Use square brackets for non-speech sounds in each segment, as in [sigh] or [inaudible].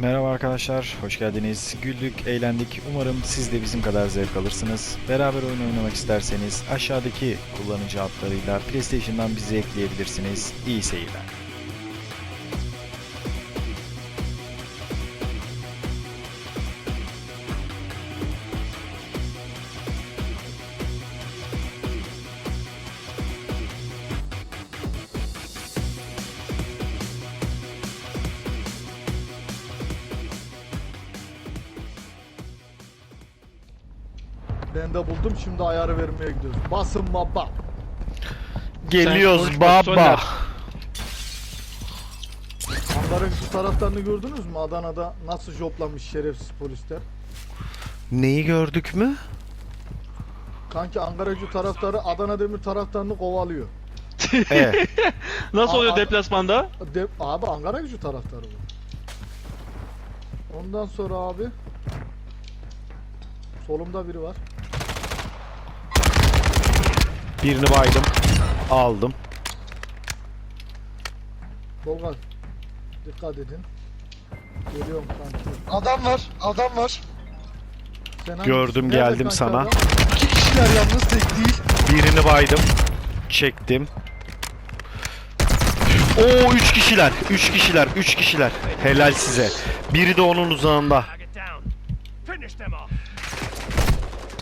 Merhaba arkadaşlar, hoş geldiniz. Güldük, eğlendik. Umarım siz de bizim kadar zevk alırsınız. Beraber oyun oynamak isterseniz aşağıdaki kullanıcı adlarıyla PlayStation'dan bizi ekleyebilirsiniz. İyi seyirler. Ben de buldum şimdi ayarı vermeye gidiyoruz. Basın baba. Geliyoruz baba. Ankara'nın şu taraflarını gördünüz mü? Adana'da nasıl joplamış şerefsiz polisler. Neyi gördük mü? Kanki Ankara'cı taraftarı Adana Demir taraftarını kovalıyor. [laughs] Evet. Nasıl oluyor Aa, deplasmanda? De abi Ankara gücü taraftarı bu. Ondan sonra abi solumda biri var. Birini baydım. Aldım. Tolga dikkat edin. Geliyorum kanki. Adam var, adam var. Sen Gördüm, Nerede geldim sana. adam? İki kişiler yalnız tek değil. Birini baydım. Çektim. Oo 3 kişiler. 3 kişiler. 3 kişiler. Helal size. Biri de onun uzağında.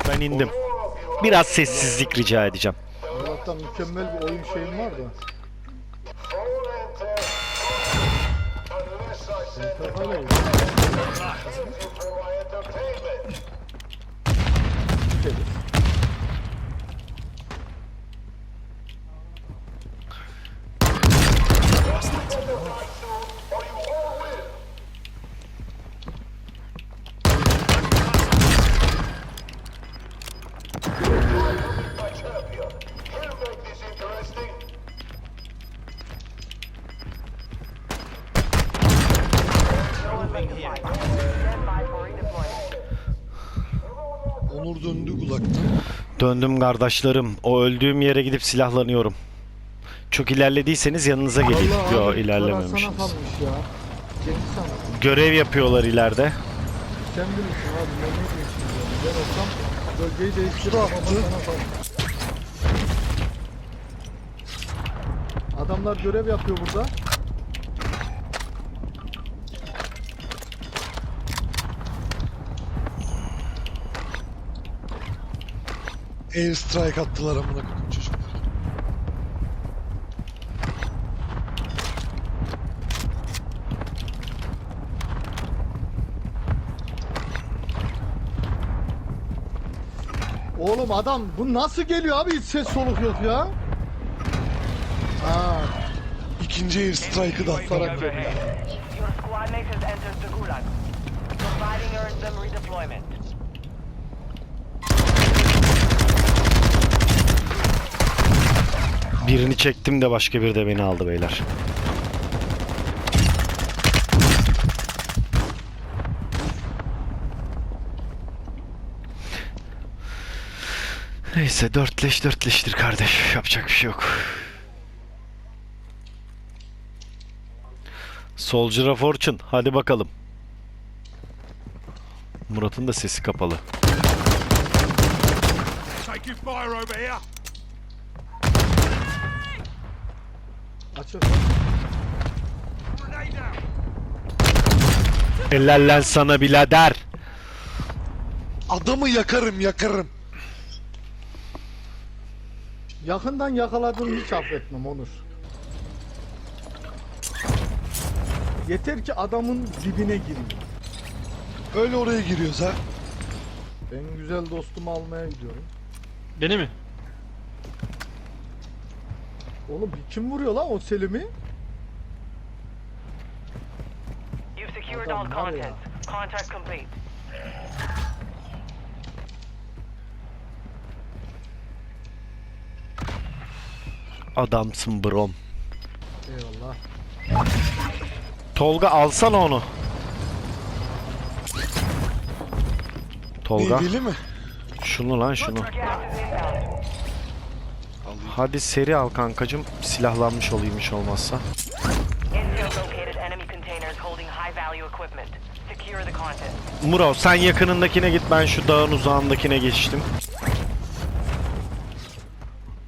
Ben indim. Biraz sessizlik rica edeceğim. Allah'tan mükemmel bir oyun şeyim var da. Öyle oyun. Döndüm kardeşlerim. O öldüğüm yere gidip silahlanıyorum. Çok ilerlediyseniz yanınıza geleyim. Vallahi Yo abi, ilerlememişsiniz. Sana kalmış ya. Sana. Görev yapıyorlar ileride. Sen bilirsin abi. Ben ne? Ben olsam bölgeyi değiştiririm ama sana kalmış. Adamlar görev yapıyor burada. Air strike attılar amına koyayım çocuklar. Oğlum adam bu nasıl geliyor abi hiç ses soluk yok ya. Aa, İkinci air strike'ı da. Sarak geldi. Your squad mate has entered the Gulag. Providing earns them redeployment. Birini çektim de başka biri de beni aldı beyler. Neyse dörtleş dörtleştir kardeş. Yapacak bir şey yok. Soldier of Fortune. Hadi bakalım. Murat'ın da sesi kapalı. Açık. Eller lan sana birader. Adamı yakarım yakarım. Yakından yakaladığını hiç affetmem Onur. Yeter ki adamın dibine gireyim. Öyle oraya giriyoruz ha. Ben güzel dostumu almaya gidiyorum. Beni mi? Oğlum bir kim vuruyor lan o Selim'i? You've secured Adam all var ya. contents. Contract complete. Adamsın brom. Eyvallah. Tolga alsana onu. Tolga. Meyveli mi? Şunu lan şunu. Gas is inbound. Hadi seri al kankacım. Silahlanmış olayım hiç olmazsa. Muro sen yakınındakine git ben şu dağın uzağındakine geçtim.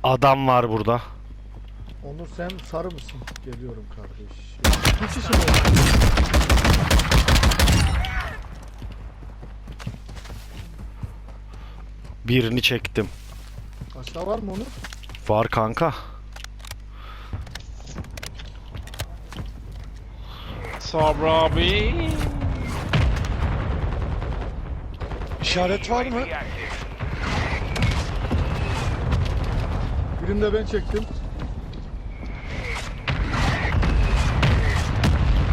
Adam var burada. Onur sen sarı mısın? Geliyorum kardeş. Kaç var? Birini çektim. Aşağı var mı Onur? Var kanka. Sabri abi. İşaret var mı? Birini de ben çektim.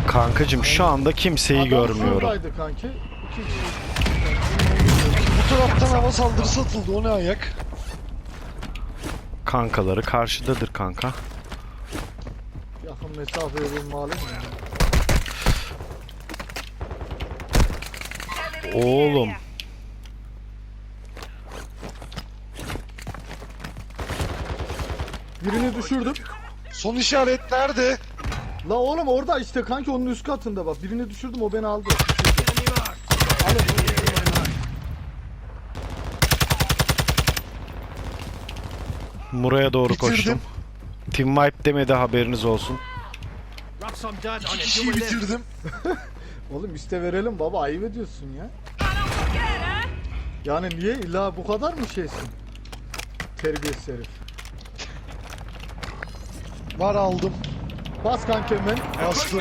Kankacım şu anda kimseyi Adam görmüyorum. şuradaydı kanki. İki. Bu taraftan hava saldırısı atıldı. O ne ayak? Kankaları karşıdadır kanka. Yakın mesafeye bir malum ya. Oğlum. Birini düşürdüm. Son işaret nerede? La oğlum orada işte kanki onun üst katında bak. Birini düşürdüm o beni aldı. Muraya doğru Bitirdim. koştum. Team wipe demedi haberiniz olsun. İki kişiyi bitirdim. [laughs] Oğlum iste verelim baba ayıp ediyorsun ya. Yani niye illa bu kadar mı şeysin? Terbiyesiz herif. Var aldım. Bas kanka hemen. Bastım.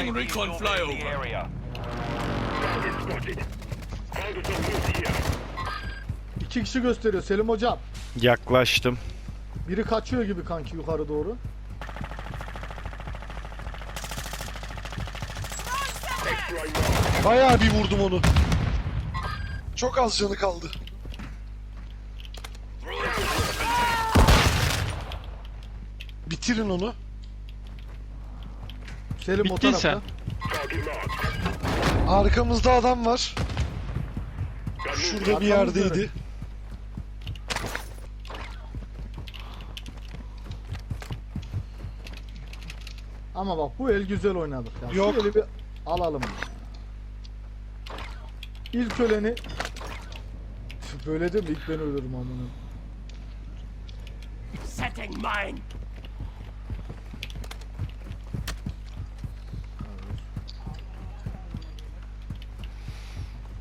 İki kişi gösteriyor Selim hocam. Yaklaştım. Biri kaçıyor gibi kanki yukarı doğru. Bayağı bir vurdum onu. Çok az canı kaldı. Bitirin onu. Selim o Bittiyse. tarafta. Arkamızda adam var. Şurada bir Arkamızda yerdeydi. Ama bak bu el güzel oynadık ya. Şu Yok. eli bir alalım. İlk öleni Böyle de ilk ben ölürüm amına. Setting mine.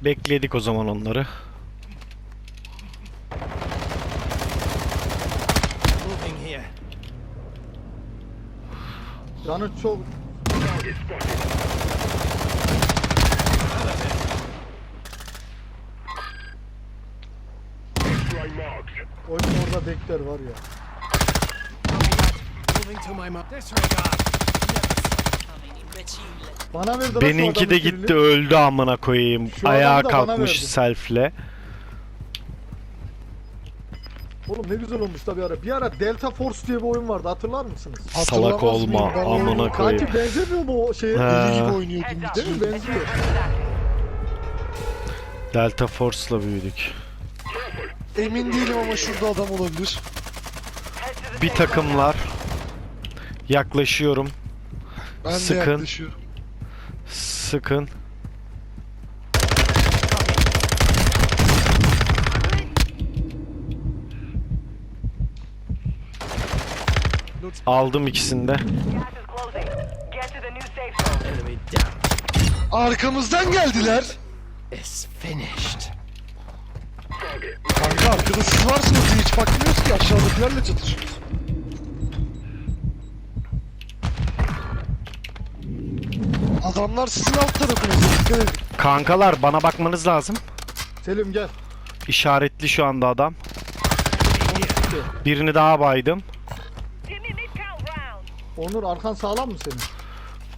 Bekledik o zaman onları. Canı çok Oyun orada bekler var ya. Bana verdi Benimki de gitti öldü amına koyayım. Şu Ayağa adamı da bana kalkmış verdi. selfle. Oğlum ne güzel olmuş da bir ara. Bir ara Delta Force diye bir oyun vardı hatırlar mısınız? Salak Hatırlamaz olma mıyım? Ben amına koyayım. Kanki benzemiyor mu o şeye? Deli gibi oynuyordum. Değil mi? Benziyor. Delta Force'la büyüdük. Emin değilim ama şurada adam olabilir. Bir takımlar. Yaklaşıyorum. Ben Sıkın. de yaklaşıyorum. Sıkın. Aldım ikisini de. Arkamızdan geldiler. Kanka arkada siz varsınız hiç bakmıyoruz ki aşağıdakilerle çatışıyoruz. Adamlar sizin alt tarafınızda dikkat edin. Kankalar bana bakmanız lazım. Selim gel. İşaretli şu anda adam. Birini daha baydım. Onur arkan sağlam mı senin?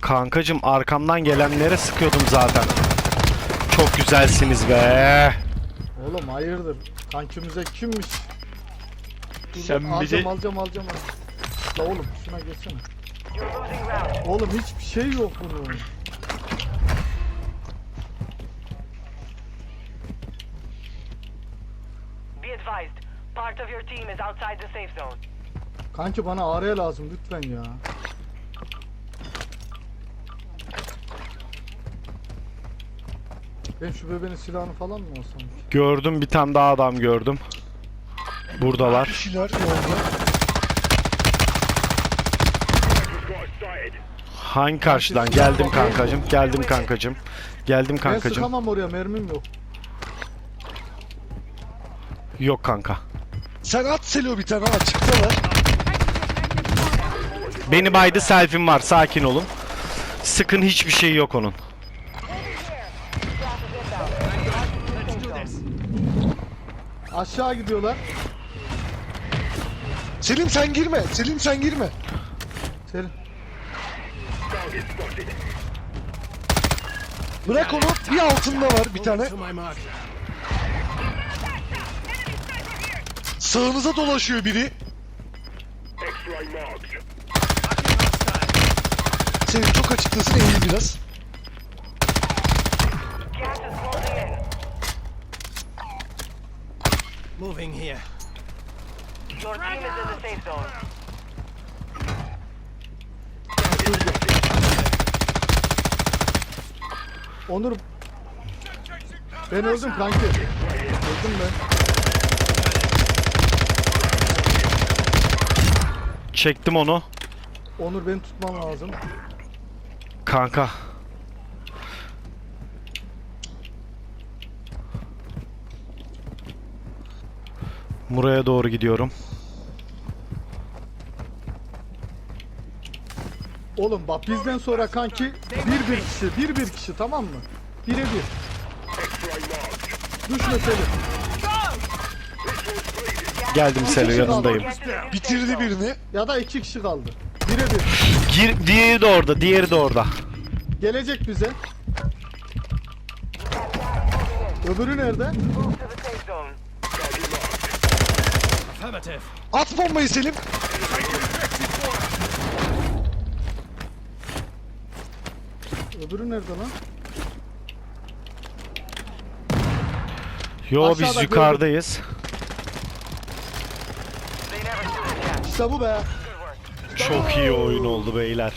Kankacım arkamdan gelenlere sıkıyordum zaten. Çok güzelsiniz be. Oğlum hayırdır? Kankimize kimmiş? Dur, Sen alacağım, bizi- alacağım alacağım La oğlum şuna geçsene. Oğlum hiçbir şey yok bunun. Be advised. Part of your team is outside the safe zone. Kanki bana araya lazım lütfen ya. Ben şu bebeğin silahını falan mı alsam? Gördüm bir tane daha adam gördüm. Buradalar. Kişiler yolda. Hangi karşıdan? Geldim kankacım. Geldim kankacım. Geldim Ben kankacım. sıkamam oraya mermim yok. Yok kanka. Sen at Selo bir tane açıkta var. Beni baydı selfie'm var. Sakin olun. Sıkın hiçbir şey yok onun. Aşağı gidiyorlar. Selim sen girme. Selim sen girme. Selim. Bırak onu. Bir altında var bir tane. Sağınıza dolaşıyor biri. Selim çok açıktasın eğil biraz. Moving here. Your team is in the safe zone. Onur. Ben öldüm kanki. Öldüm ben. Çektim onu. Onur beni tutman lazım. Kanka. Buraya doğru gidiyorum. Oğlum bak bizden sonra kanki bir bir kişi, bir bir kişi tamam mı? Bire bir. Düşme Selim. Geldim Selo yanındayım. Bitirdi birini. Ya da iki kişi kaldı. Bire bir. Gir, diğeri de orada, diğeri de orada. Gelecek bize. Öbürü nerede? At bombayı Selim. Öbürü nerede lan? Yo Aşağıda biz gördüm. yukarıdayız. İşte bu be. Çok iyi oyun oldu beyler.